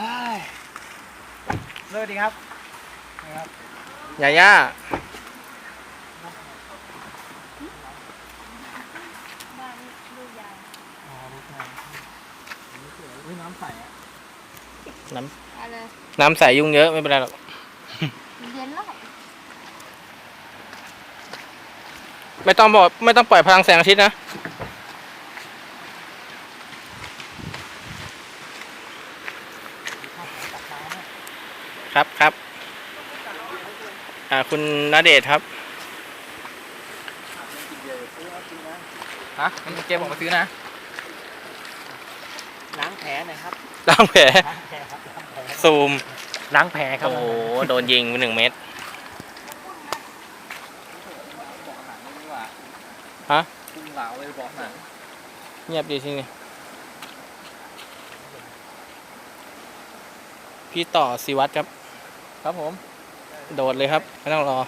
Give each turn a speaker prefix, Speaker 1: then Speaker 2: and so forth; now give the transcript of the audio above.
Speaker 1: วัสดีครับนะครับ
Speaker 2: ยาย่า
Speaker 3: บ้านลูกยาย
Speaker 1: อ๋อรู้ทางนี่สวยอุ้ยน้ำใสอะ
Speaker 2: น้
Speaker 3: อะไรำ
Speaker 2: น้ำใสยุ่งเยอะไม่เป็นไรหรอก
Speaker 3: เย็นแล้ว
Speaker 2: ไม่ต้องบอกไม่ต้องปล่อยพลังแสงอาทิตย์นะ ครับครับอ่าคุณณเดชน์ครับ
Speaker 1: ฮะมันเกมบอกมาซื้อนะล้างแผลหน่อยครับ
Speaker 2: ล้างแผล
Speaker 1: ล้างแผลครับล้างแผล
Speaker 2: ซูม
Speaker 1: ล้างแผลครับ
Speaker 2: โอ้โหโดนยิงไปหนึ่งเม็ดฮะ
Speaker 1: พุ่งเหลาไปบอกหนัง
Speaker 2: เงียบดีทีนี้พี่ต่อสิวัตรครับ
Speaker 1: ครับผม
Speaker 2: โดดเลยครับ ไม่ต้องรอ